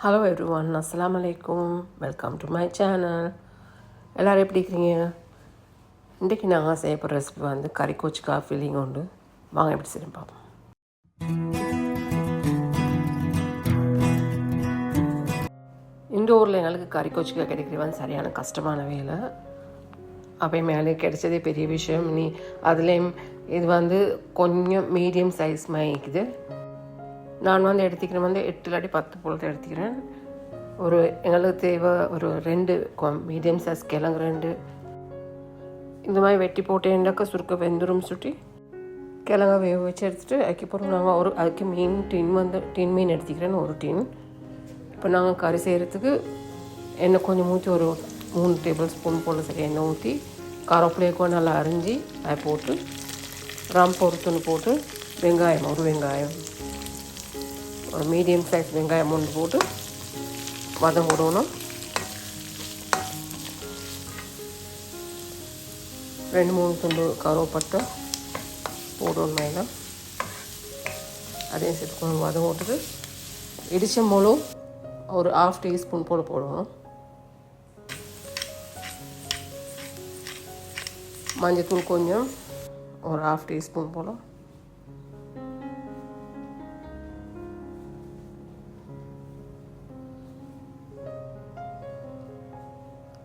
Hello every one அஸ்லாம் அலைக்கும் welcome to my channel எல்லோரும் எப்படி இருக்கிறீங்க? இன்றைக்கி நாங்கள் செய்ய போகிற ரெசிபி வந்து கறி கோச்சிக்கா ஃபீலிங் உண்டு. வாங்க எப்படி செய்ய பார்ப்போம். இந்த ஊரில் எங்களுக்கு கறி கோச்சிக்கா கிடைக்கிறது வந்து சரியான கஷ்டமான வேலை. அப்போ மேலே கிடைச்சதே பெரிய விஷயம். நீ அதுலேயும் இது வந்து கொஞ்சம் மீடியம் சைஸ் மாதிரி நான் வந்து எடுத்துக்கிறேன். வந்து எட்டு இல்லாட்டி பத்து போல தான் எடுத்துக்கிறேன். ஒரு எங்களுக்கு தேவை ஒரு ரெண்டு மீடியம் சைஸ் கிழங்கு ரெண்டு. இந்த மாதிரி வெட்டி போட்டேன்னாக்கா சுருக்க வெந்துரும் சுட்டி கிழங்க வேக வச்சு எடுத்துகிட்டு அதுக்கப்புறம் நாங்கள் ஒரு அதுக்கு மீன் டின் வந்து டின் மீன் எடுத்துக்கிறேன் ஒரு டின். இப்போ நாங்கள் கறி செய்கிறதுக்கு எண்ணெய் கொஞ்சம் ஊற்றி ஒரு மூணு டேபிள் ஸ்பூன் போல் சரி எண்ணெய் ஊற்றி கருவேப்பிலையை நல்லா அரிஞ்சு அதை போட்டு ரம் பொறுத்துன்னு போட்டு வெங்காயம் ஒரு வெங்காயம். ஒரு மீடியம் சைஸ் வெங்காயம் ஒன்று போட்டு வதம் விடணும் ரெண்டு மூணு துண்டு கருவப்பட்டை போடணும் மேலே. அதையும் சேர்த்து கொஞ்சம் வதம் விட்டுட்டு இடித்த மொழு ஒரு ஆஃப் டீஸ்பூன் போல் போடணும். மஞ்சத்தூள் கொஞ்சம் ஒரு ஆஃப் டீஸ்பூன் போல்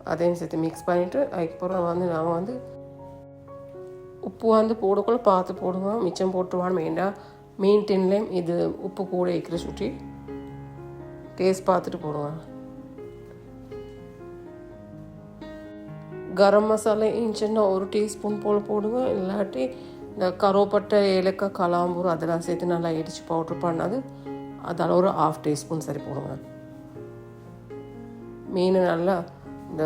அதையும் சேர்த்து மிக்ஸ் பண்ணிவிட்டு அதுக்கப்புறம் வந்து நான் வந்து உப்பு வந்து போடக்குள்ள பார்த்து போடுவோம். மிச்சம் போட்டுருவான்னு வேண்டாம் மீன் டின்லேயும் இது உப்பு கூட வைக்கிற சுற்றி டேஸ்ட் பார்த்துட்டு போடுவேன் கரம் மசாலா இன்ச்சுன்னா ஒரு டீஸ்பூன் போல் போடுவேன் இல்லாட்டி இந்த கருவப்பட்டை ஏலக்காய் கலாம்பூர் அதெல்லாம் சேர்த்து நல்லா இடித்து பவுட்ரு பண்ணது. அதால் ஒரு ஆஃப் டீஸ்பூன் சரி போடுவேன் மீன் நல்லா இந்த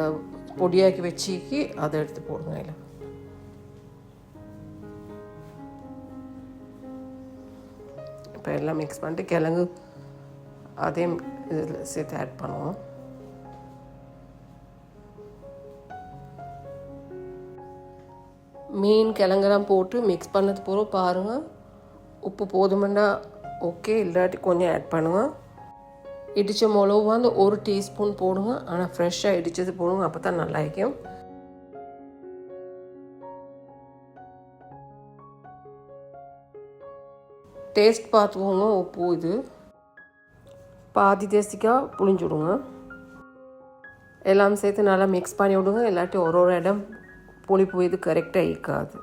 பொடியாக்கி வச்சுக்கி அதை எடுத்து போடுங்க அதில் இப்போ எல்லாம் மிக்ஸ் பண்ணிட்டு கிழங்கு அதே இதில் சேர்த்து ஆட் பண்ணுவோம். மீன் கிழங்கெல்லாம் போட்டு மிக்ஸ் பண்ணது போகிற பாருங்கள் உப்பு போதுமெண்டா ஓகே இல்லாட்டி கொஞ்சம் ஆட் பண்ணுவேன் இடித்த மிளகு வந்து ஒரு டீஸ்பூன் போடுங்க. ஆனால் ஃப்ரெஷ்ஷாக இடித்தது போடுங்க. அப்போ தான் நல்லா இருக்கும். டேஸ்ட் பார்த்துக்கோங்க உப்பு இது. பாதி தேசிக்காய் புளிஞ்சு விடுங்க. எல்லாம் சேர்த்து நல்லா மிக்ஸ் பண்ணி விடுங்க. இல்லாட்டி ஒரு ஒரு இடம் புளிப்பு இது கரெக்டாக இருக்காது.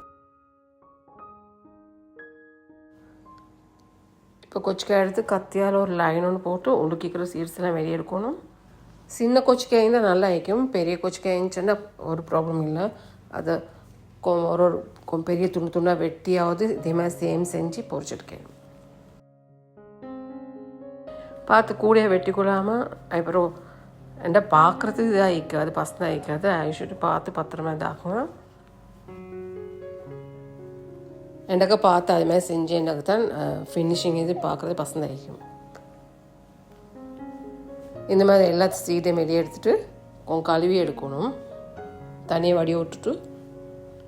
இப்போ கொச்சிக்காய் எடுத்து கத்தியால் ஒரு லைன் ஒன்று போட்டு உடுக்கிக்கிற சீட்ஸ்லாம் வெளியே எடுக்கணும். சின்ன கொச்சிக்காய் இருந்தால் நல்லா வைக்கும் பெரிய கொச்சிக்காய் இருந்துச்சுன்னா ஒரு ப்ராப்ளம் இல்லை. அதை ஒரு ஒரு பெரிய துண்டு துண்டாக வெட்டியாவது இதே மாதிரி சேம் செஞ்சு பொறிச்சிருக்கேன் பார்த்து கூட வெட்டி கொள்ளாமல் அப்புறம் என்கிட்ட பார்க்குறதுக்கு இதாக ஆகிக்காது பசங்க ஆகிக்காது ஐஷுட்டு பார்த்து பத்திரமா இதாகும் என்டக்க பார்த்து அது மாதிரி செஞ்சு எனக்கு தான் ஃபினிஷிங் இது பார்க்குறது பசங்க இந்த மாதிரி எல்லா சீடையும் வெளியே எடுத்துகிட்டு கொஞ்சம் கழுவி எடுக்கணும் தனியாக வடி விட்டுட்டு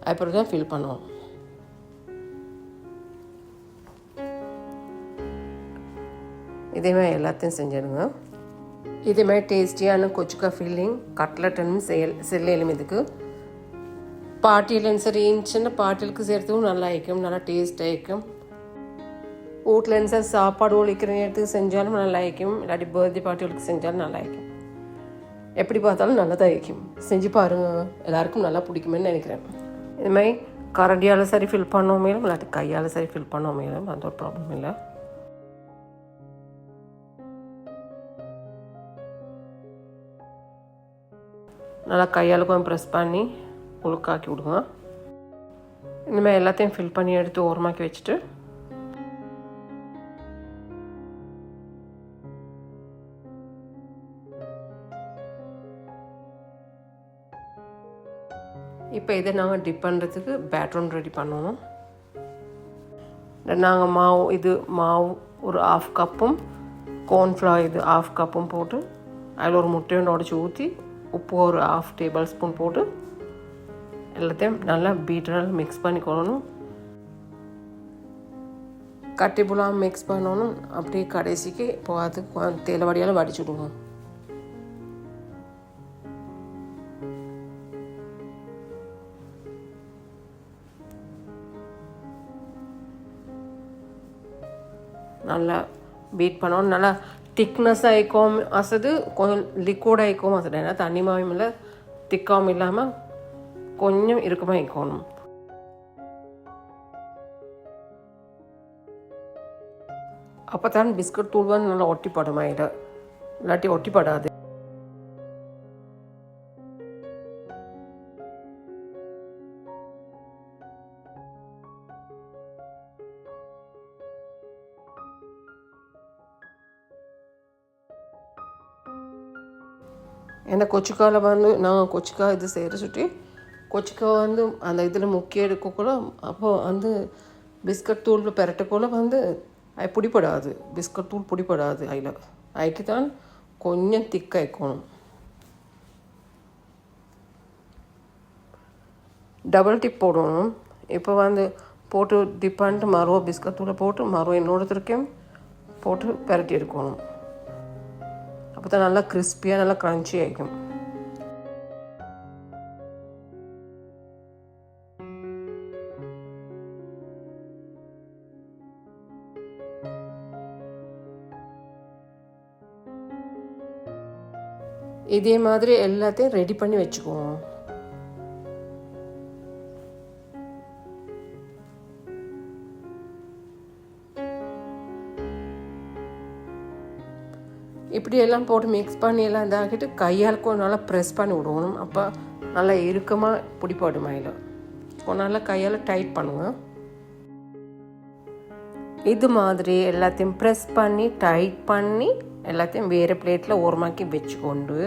அப்புறம் தான் ஃபில் பண்ணுவோம் இதே மாதிரி எல்லாத்தையும் செஞ்சிடுங்க இதே மாதிரி டேஸ்டியான கொச்சுக்கா ஃபில்லிங் கட்லட்டுன்னு செயல் செல்லையிலும் இதுக்கு பாட்டியிலும் சரி சின்ன பாட்டிலுக்கு சேர்த்துக்கும் நல்லா இருக்கும் நல்லா டேஸ்ட்டாக இருக்கும். வீட்டில் சார் சாப்பாடு ஒழிக்கிற நேரத்துக்கு செஞ்சாலும் நல்லா இருக்கும். இல்லாட்டி பர்த்டே பார்ட்டிகளுக்கு செஞ்சாலும் நல்லா இருக்கும். எப்படி பார்த்தாலும் நல்லதாக இருக்கும். செஞ்சு பாருங்கள் எல்லாருக்கும் நல்லா பிடிக்குமேன்னு நினைக்கிறேன். இது மாதிரி கரண்டியால் சரி ஃபில் பண்ணோம் மேலும் இல்லாட்டி கையால் சரி ஃபில் பண்ணோம் மேலும் அந்த ஒரு ப்ராப்ளம் இல்லை. நல்லா கையால் கொஞ்சம் ப்ரெஸ் பண்ணி உழுக்காக்கி விடுங்க இனிமேல் எல்லாத்தையும் ஃபில் பண்ணி எடுத்து ஓரமாக்கி வச்சுட்டு. இப்போ இதை நாங்கள் டிப் பண்ணுறதுக்கு பேட்ரூம் ரெடி பண்ணுவோம் நாங்கள் மாவு இது மாவு ஒரு ஆஃப் கப்பும் கோர்ன்ஃப்ளவர் இது ஆஃப் கப்பும் போட்டு அதில் ஒரு முட்டையோண்டு உடச்சி ஊற்றி உப்பு ஒரு ஆஃப் டேபிள் ஸ்பூன் போட்டு எல்லாத்தையும் நல்லா பீட்டரால் மிக்ஸ் பண்ணிக்கொள்ளணும் கட்டி புலாம் மிக்ஸ் பண்ணணும். அப்படியே கடைசிக்கு இப்போ அது தேயிலை வடியால் வடிச்சுடுவோம் நல்லா பீட் பண்ணணும். நல்லா திக்னஸ் ஆகிக்கும் அசது கொஞ்சம் லிக்விட் ஆகிக்கும் அசது. ஏன்னா தண்ணி மாவும் இல்லை திக்காவும் இல்லாமல் கொஞ்சம் இறுக்கமாக இருக்கணும் அப்போ தான் பிஸ்கட் தூள் வந்து நல்லா ஒட்டிப்படும் ஆயிட. இல்லாட்டி ஒட்டிப்படாது ஏன்னா கொச்சிக்காவில் வந்து நான் கொச்சிக்கா இது செய்கிற சுட்டி கொச்சிக்கா வந்து அந்த இதில் முக்கிய எடுக்கக்குள்ள அப்போது வந்து பிஸ்கட் தூள் பெரட்டக்குள்ள வந்து அது பிடிப்படாது பிஸ்கட் தூள் பிடிப்படாது அதில். அதுக்கு தான் கொஞ்சம் திக்காய்க்கணும் டபுள் டிப் போடணும். இப்போ வந்து போட்டு டிப் பண்ணிட்டு பிஸ்கட் தூளை போட்டு மறுவ இன்னொருத்தருக்கும் போட்டு பெரட்டி எடுக்கணும். அப்போ தான் நல்லா கிறிஸ்பியாக நல்லா க்ரன்ச்சி ஆகிக்கும் இதே மாதிரி எல்லாத்தையும் ரெடி பண்ணி வச்சுக்குவோம். இப்படி எல்லாம் போட்டு மிக்ஸ் பண்ணி எல்லாம் இதாகிட்டு கையால் கொஞ்சம் நல்லா ப்ரெஸ் பண்ணி விடுவோம் அப்போ நல்லா இறுக்கமாக பிடிப்பாடும் மயில கொஞ்சம் நல்லா கையால் டைட் பண்ணுவேன் இது மாதிரி எல்லாத்தையும் ப்ரெஸ் பண்ணி டைட் பண்ணி எல்லாத்தையும் வேறு பிளேட்டில் ஓரமாக்கி வச்சுக்கொண்டு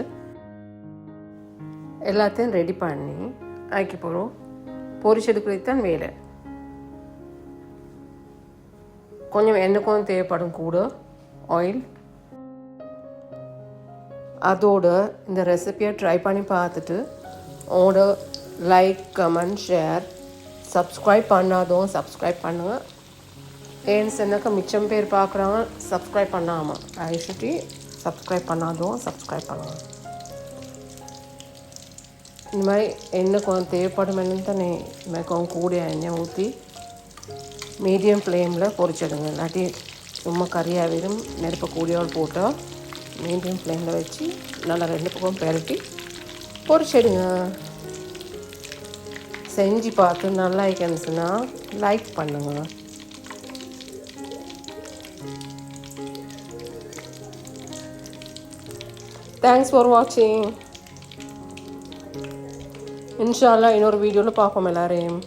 எல்லாத்தையும் ரெடி பண்ணி ஆக்கி போகிறோம் பொரிச்செடுக்கிறதுக்கு தான் வேலை. கொஞ்சம் எண்ணெய் கொஞ்சம் தேவைப்படும் கூட ஆயில் அதோட இந்த ரெசிபியை ட்ரை பண்ணி பார்த்துட்டு உங்களோட லைக் கமெண்ட் ஷேர் சப்ஸ்கிரைப் பண்ணாதவங்க சப்ஸ்கிரைப் பண்ணுங்கள் ஏன்னு சொன்னாக்கா மிச்சம் பேர் பார்க்குறாங்க சப்ஸ்கிரைப் பண்ணாமல் ஐஷுட்டி சப்ஸ்கிரைப் பண்ணாதவங்க சப்ஸ்கிரைப் பண்ணலாம். இந்த மாதிரி எண்ணெய் கொஞ்சம் தேவைப்படும் என்னன்னு தானே இந்த மாதிரி கொஞ்சம் கூடிய எண்ணெய் ஊற்றி மீடியம் ஃப்ளேமில் பொரிச்சிடுங்க. இல்லாட்டி சும்மா கறியாவிடும் நெருப்பை கூடியோடு போட்டால் மீடியம் ஃப்ளேமில் வச்சு நல்லா ரெண்டு பக்கம் பெரட்டி பொரிச்சிடுங்க. செஞ்சு பார்த்து நல்லா இருந்துச்சுன்னா லைக் பண்ணுங்க. தேங்க்ஸ் ஃபார் வாட்சிங் இன்ஷால்லா இன்னொரு வீடியோவில் பார்ப்போம் எல்லாரையும்.